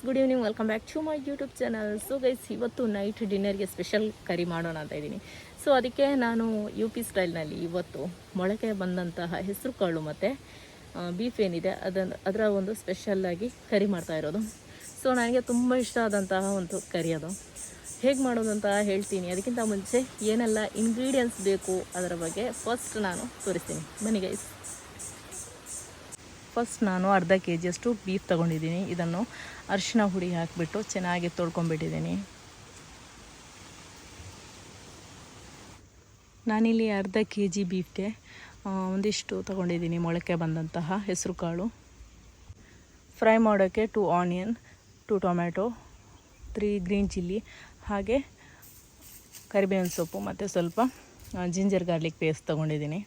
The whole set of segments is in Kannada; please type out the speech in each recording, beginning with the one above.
Guys good evening welcome back to my YouTube channel so guys ಇವತ್ತು ನೈಟ್ ಡಿನ್ನರ್ಗೆ ಸ್ಪೆಷಲ್ ಕರಿ ಮಾಡೋಣ ಅಂತ ಇದ್ದೀನಿ. ಸೊ ಅದಕ್ಕೆ ನಾನು ಯು ಪಿ ಸ್ಟೈಲ್ನಲ್ಲಿ ಇವತ್ತು ಮೊಳಕೆ ಬಂದಂತಹ ಹೆಸರು ಕಾಳು ಮತ್ತು ಬೀಫ್ ಏನಿದೆ, ಅದನ್ನು, ಅದರ ಒಂದು ಸ್ಪೆಷಲ್ಲಾಗಿ ಕರಿ ಮಾಡ್ತಾ ಇರೋದು. ಸೊ ನನಗೆ ತುಂಬ ಇಷ್ಟ ಆದಂತಹ ಒಂದು ಕರಿ ಅದು. ಹೇಗೆ ಮಾಡೋದು ಅಂತ ಹೇಳ್ತೀನಿ. ಅದಕ್ಕಿಂತ ಮುಂಚೆ ಏನೆಲ್ಲ ಇಂಗ್ರೀಡಿಯೆಂಟ್ಸ್ ಬೇಕು ಅದರ ಬಗ್ಗೆ ಫಸ್ಟ್ ನಾನು ತೋರಿಸ್ತೀನಿ. ಬನ್ನಿ ಗೈಸ್ ಫಸ್ಟ್ ನಾನು ಅರ್ಧ ಕೆ ಜಿಯಷ್ಟು ಬೀಫ್ ತೊಗೊಂಡಿದ್ದೀನಿ. ಇದನ್ನು ಅರಿಶಿನ ಹುಡಿ ಹಾಕಿಬಿಟ್ಟು ಚೆನ್ನಾಗಿ ತೊಳ್ಕೊಂಬಿಟ್ಟಿದ್ದೀನಿ ನಾನಿಲ್ಲಿ ಅರ್ಧ ಕೆ ಜಿ ಬೀಫ್ಗೆ ಒಂದಿಷ್ಟು ತೊಗೊಂಡಿದ್ದೀನಿ ಮೊಳಕೆ ಬಂದಂತಹ ಹೆಸರು ಕಾಳು. ಫ್ರೈ ಮಾಡೋಕ್ಕೆ two onion two tomato three green chilli ಹಾಗೆ ಕರಿಬೇವಿನ ಸೊಪ್ಪು ಮತ್ತು ಸ್ವಲ್ಪ ಜಿಂಜರ್ ಗಾರ್ಲಿಕ್ ಪೇಸ್ಟ್ ತೊಗೊಂಡಿದ್ದೀನಿ.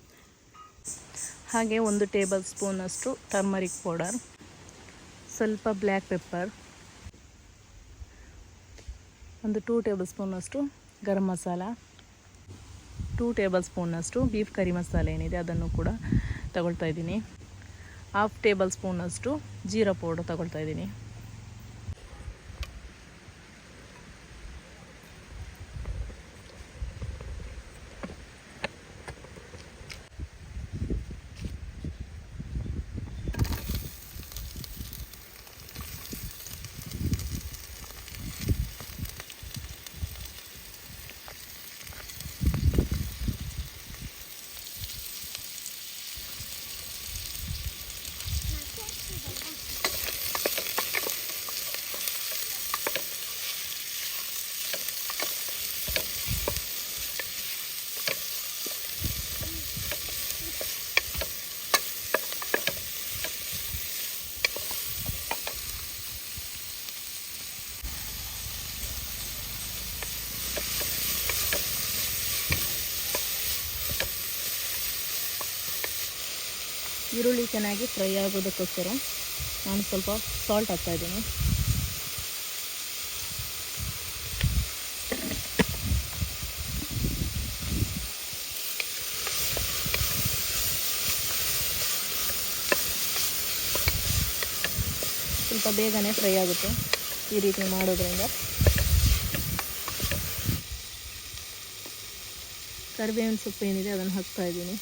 ಹಾಗೆ ಒಂದು ಟೇಬಲ್ ಸ್ಪೂನಷ್ಟು ಟರ್ಮರಿಕ್ ಪೌಡರ್ ಸ್ವಲ್ಪ ಬ್ಲ್ಯಾಕ್ ಪೆಪ್ಪರ್ ಒಂದು ಟೂ ಟೇಬಲ್ ಸ್ಪೂನಷ್ಟು ಗರಂ ಮಸಾಲ ಟೂ ಟೇಬಲ್ ಸ್ಪೂನಷ್ಟು ಬೀಫ್ ಕರಿ ಮಸಾಲೆ ಏನಿದೆ ಅದನ್ನು ಕೂಡ ತಗೊಳ್ತಾ ಇದ್ದೀನಿ. ಹಾಫ್ ಟೇಬಲ್ ಸ್ಪೂನಷ್ಟು ಜೀರಾ ಪೌಡರ್ ತಗೊಳ್ತಾ ಇದ್ದೀನಿ. ಈರುಳ್ಳಿ ಚೆನ್ನಾಗಿ ಫ್ರೈ ಆಗೋದಕ್ಕೋಸ್ಕರ ನಾನು ಸ್ವಲ್ಪ ಸಾಲ್ಟ್ ಹಾಕ್ತಾ ಇದ್ದೀನಿ. ಸ್ವಲ್ಪ ಬೇಗನೆ ಫ್ರೈ ಆಗುತ್ತೆ ಈ ರೀತಿ ಮಾಡೋದ್ರಿಂದ. ಕರಿಬೇವಿನ ಸೊಪ್ಪು ಏನಿದೆ ಅದನ್ನು ಹಾಕ್ತಾ ಇದ್ದೀನಿ.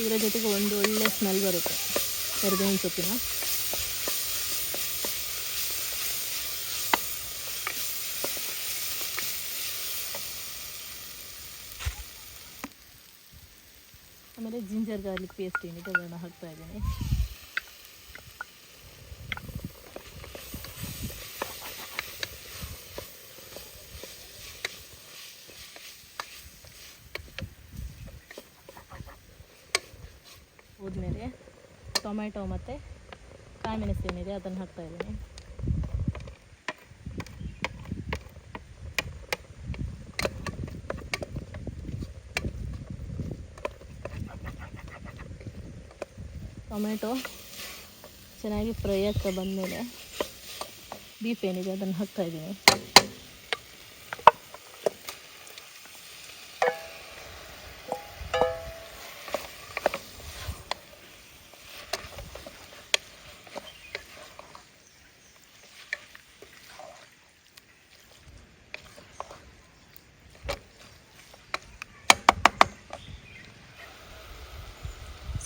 ಇದರ ಜೊತೆಗೆ ಒಂದು ಒಳ್ಳೆ ಸ್ಮೆಲ್ ಬರುತ್ತೆ. ಕರಿಬೇವಿನ ಸೊಪ್ಪಿನ. ಆಮೇಲೆ ಜಿಂಜರ್ ಗಾರ್ಲಿಕ್ ಪೇಸ್ಟ್ ಏನಿದೆ ಅದನ್ನು ಹಾಕ್ತಾ ಇದ್ದೀನಿ. ಹೋದ್ಮೇಲೆ ಟೊಮ್ಯಾಟೊ ಮತ್ತು ಕಾಯಿಮೆಣಸು ಏನಿದೆ ಅದನ್ನು ಹಾಕ್ತಾ ಇದ್ದೀನಿ. ಟೊಮೆಟೊ ಚೆನ್ನಾಗಿ ಫ್ರೈ ಆಗ್ತಾ ಬಂದಮೇಲೆ ಬೀಫ್ ಏನಿದೆ ಅದನ್ನು ಹಾಕ್ತಾ ಇದ್ದೀನಿ.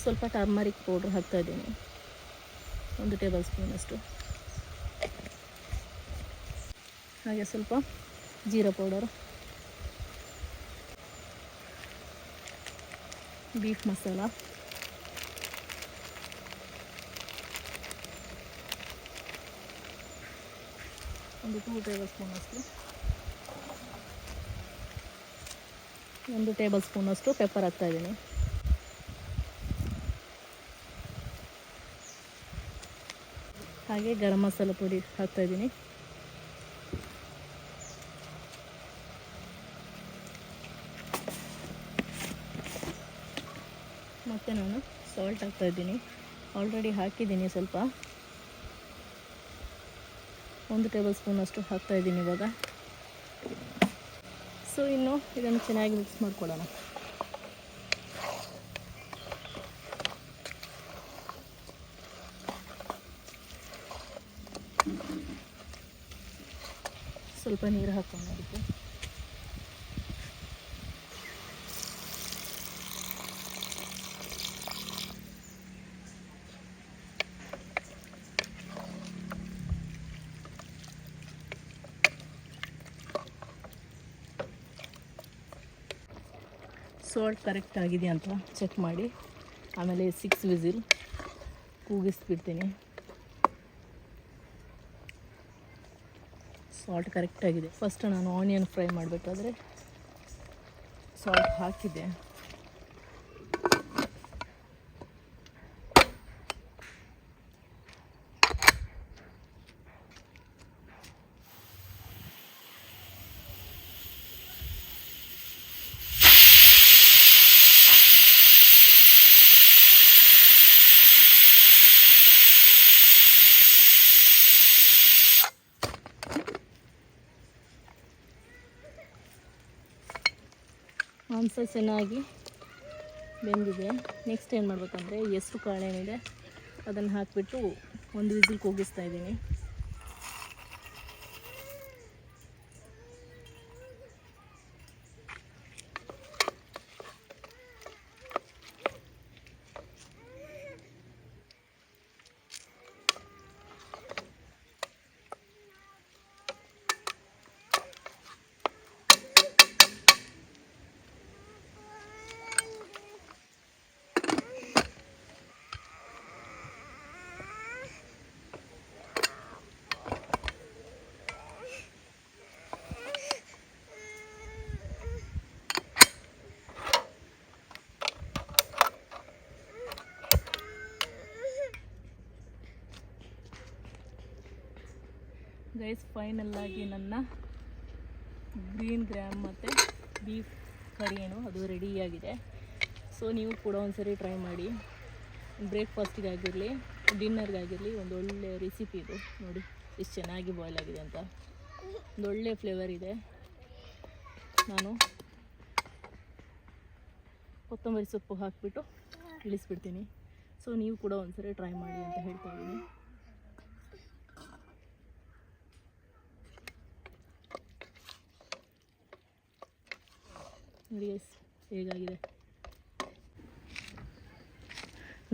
ಸ್ವಲ್ಪ ಟರ್ಮರಿಕ್ ಪೌಡ್ರ್ ಹಾಕ್ತಾ ಇದ್ದೀನಿ. ಒಂದು ಟೇಬಲ್ ಸ್ಪೂನಷ್ಟು ಹಾಗೆ ಸ್ವಲ್ಪ ಜೀರಾ ಪೌಡರ್ ಬೀಫ್ ಮಸಾಲ ಒಂದು ಟೂ ಟೇಬಲ್ ಸ್ಪೂನಷ್ಟು ಒಂದು ಟೇಬಲ್ ಸ್ಪೂನಷ್ಟು ಪೆಪ್ಪರ್ ಹಾಕ್ತಾ ಹಾಗೆ ಗರಂ ಮಸಾಲ ಪುಡಿ ಹಾಕ್ತಾ ಇದ್ದೀನಿ. ಮತ್ತು ನಾನು ಸಾಲ್ಟ್ ಹಾಕ್ತಾ ಇದ್ದೀನಿ. ಆಲ್ರೆಡಿ ಹಾಕಿದ್ದೀನಿ ಸ್ವಲ್ಪ. ಒಂದು ಟೇಬಲ್ ಸ್ಪೂನಷ್ಟು ಹಾಕ್ತಾ ಇದ್ದೀನಿ ಇವಾಗ. ಸೊ ಇನ್ನು ಇದನ್ನು ಚೆನ್ನಾಗಿ ಮಿಕ್ಸ್ ಮಾಡ್ಕೊಳ್ಳೋಣ. ಸ್ವಲ್ಪ ನೀರು ಹಾಕೋಣ ಅದಕ್ಕೆ ಸಾಲ್ಟ್ ಕರೆಕ್ಟ್ ಆಗಿದೆಯಾ ಅಂತ ಚೆಕ್ ಮಾಡಿ. ಆಮೇಲೆ ಸಿಕ್ಸ್ ವಿಸಿಲ್ ಕೂಗಿಸ್ಬಿಡ್ತೀನಿ. ಸಾಲ್ಟ್ ಕರೆಕ್ಟಾಗಿದೆ ಫಸ್ಟ್ ನಾನು ಆನಿಯನ್ ಫ್ರೈ ಮಾಡಬೇಕಾದ್ರೆ ಸಾಲ್ಟ್ ಹಾಕಿದ್ದೆ. ಮಾಂಸ ಚೆನ್ನಾಗಿ ಬೆಂದಿದೆ. ನೆಕ್ಸ್ಟ್ ಏನು ಮಾಡಬೇಕಂದ್ರೆ ಹೆಸ್ರು ಕಾಳೇನಿದೆ ಅದನ್ನು ಹಾಕಿಬಿಟ್ಟು ಒಂದು ವಿಸಿಲ್ ಕೂಗಿಸ್ತಾ ಇದ್ದೀನಿ. ಗೈಸ್ ಫೈನಲ್ ಆಗಿ ನನ್ನ ಗ್ರೀನ್ ಗ್ರ್ಯಾಮ್ ಮತ್ತು ಬೀಫ್ ಕರಿ ಏನು, ಅದು ರೆಡಿಯಾಗಿದೆ ಸೊ ನೀವು ಕೂಡ ಒಂದ್ಸರಿ ಟ್ರೈ ಮಾಡಿ. ಬ್ರೇಕ್ಫಾಸ್ಟಿಗಾಗಿರಲಿ ಡಿನ್ನರ್ಗಾಗಿರಲಿ ಒಂದು ಒಳ್ಳೆ ರೆಸಿಪಿ ಇದು. ನೋಡಿ, ಎಷ್ಟು ಚೆನ್ನಾಗಿ ಬಾಯ್ಲ್ ಆಗಿದೆ ಅಂತ. ಒಂದು ಒಳ್ಳೆ ಫ್ಲೇವರ್ ಇದೆ. ನಾನು ಕೊತ್ತಂಬರಿ ಸೊಪ್ಪು ಹಾಕಿಬಿಟ್ಟು ಇಳಿಸ್ಬಿಡ್ತೀನಿ. ಸೊ ನೀವು ಕೂಡ ಒಂದ್ಸರಿ ಟ್ರೈ ಮಾಡಿ ಅಂತ ಹೇಳ್ತಾ ಇದ್ದೀನಿ. ನೋಡಿ ಹೇಗಾಗಿದೆ?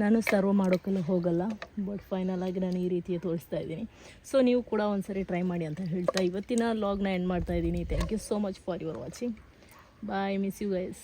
ನಾನು ಸರ್ವ್ ಮಾಡೋಕ್ಕೆಲ್ಲ ಹೋಗಲ್ಲ ಬಟ್ ಫೈನಲ್ ಆಗಿ ನಾನು ಈ ರೀತಿಯ ತೋರಿಸ್ತಾ ಇದ್ದೀನಿ. ಸೊ ನೀವು ಕೂಡ ಒಂದ್ಸರಿ ಟ್ರೈ ಮಾಡಿ ಅಂತ ಹೇಳ್ತಾ ಇವತ್ತಿನ ಲಾಗ್ನ ಎಂಡ್ ಮಾಡ್ತಾ ಇದ್ದೀನಿ. Thank you so much for your watching bye miss you guys